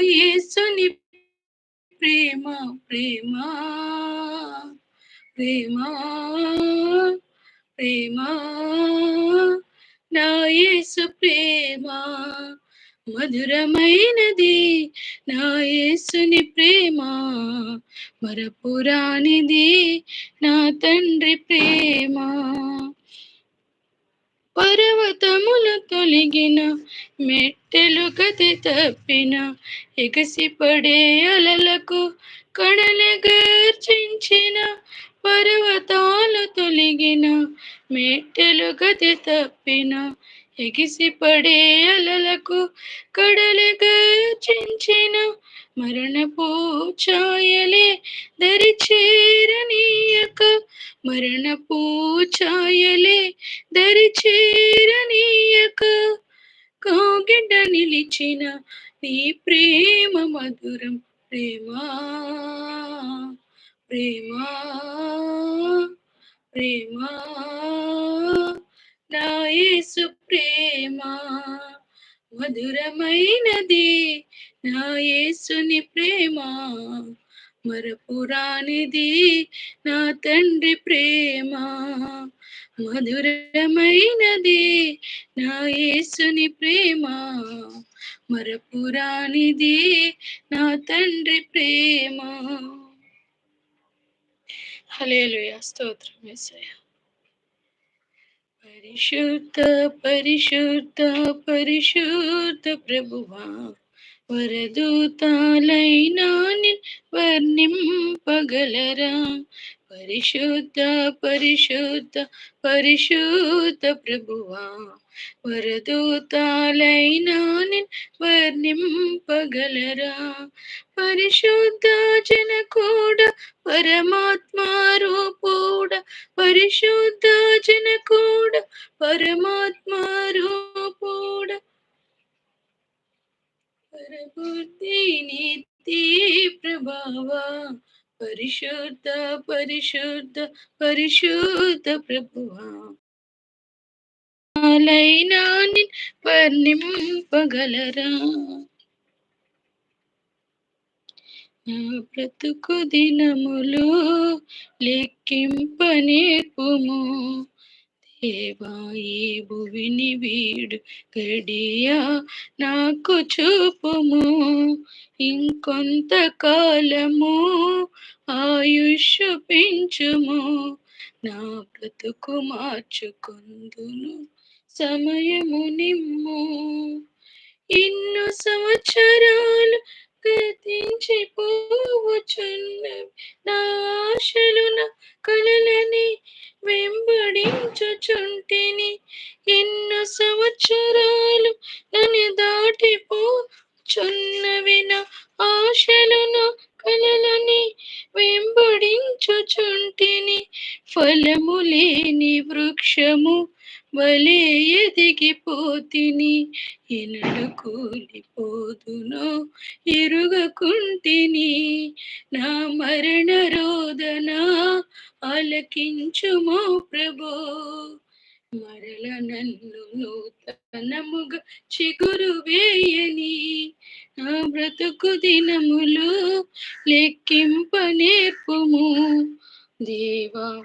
యేసుని ప్రేమ ప్రేమ ప్రేమ ప్రేమ. నా యేసు ప్రేమ మధురమైనది. నా యేసుని ప్రేమ మరపురానిది. నా తండ్రి ప్రేమ. పర్వతములు తొలగిన మెట్టెలు కథ తప్పిన ఎగసిపడే అలలకు కడలి గర్జించిన పర్వతాలు తొలగిన మెట్టెలు గతి తప్పిన ఎగిసిపడే అలలకు కడలి గర్జించిన మరణపు ఛాయలే దరి చేరనీయక మరణపు ఛాయలే దరి చేరనీయక కాగిడ్డ నిలిచిన నీ ప్రేమ మధురం. ప్రేమా ప్రేమా ప్రేమా. నాయసు ప్రేమా ప్రేమ మధురమైనది. నాయసుని ప్రేమా ప్రేమ మరపురానిది. నా తండ్రి ప్రేమ మధురమైనది నా యేసుని ప్రేమ మరపురానిది నా తండ్రి ప్రేమ. హలేలుయా స్తోత్రం యేసయ్య. పరిశుద్ధ పరిశుద్ధ పరిశుద్ధ ప్రభువా వరదూతాలైనా వర్ణింపగలరా? పరిశుద్ధ పరిశుద్ధ పరిశుద్ధ ప్రభువా. వరదూతాలైనా వర్ణింపగలరా. పరిశుద్ధ జన కూడా పరమాత్మ రూపూడ. పరిశుద్ధ జన కూడా పరమాత్మ రూపూడ. పరబుద్ధి నీతి ప్రభావా. పరిశుద్ధ పరిశుద్ధ పరిశుద్ధ ప్రభువా. లైనా పర్ణింపగలరా. నా బ్రతుకు దినములు లెక్కింపనేపుము దేవా ఈ భువిని వీడు గడియా నాకు చూపుము. ఇంకొంతకాలము ఆయుష్ పెంచుము నా బ్రతుకు మార్చుకుందును సమయము నిమ్ము. ఇన్ను సంవత్సరాలు గతించిపోవచున్నవి నా ఆశలు నా కలలని వెంబడించుచుంటిని. ఎన్నో సంవత్సరాలు నన్ను ఫలము లేని వృక్షము వలే ఎదిగిపోతిని. ఎనడు కూలిపోదునో ఎరుగకుంటిని. నా మరణ రోదన ఆలకించుమో ప్రభో. మరల నన్ను నూతనముగా చిగురు వేయని. నా బ్రతుకు దినములు లెక్కింప నేర్పుము. దేవా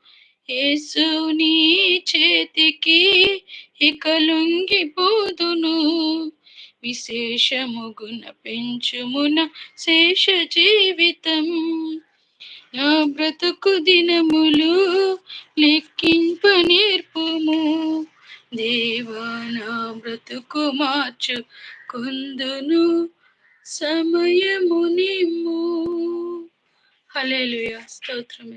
యేసు నీ చేతికి ఇక లొంగిపోదును విశేషముగున పెంచుమున శేష జీవితం. నా బ్రతుకు దినములు లెక్కింప నేర్పుము. దేవా నా బ్రతుకు మార్చు కొందును సమయము నిమ్ము. హలే స్తోత్రం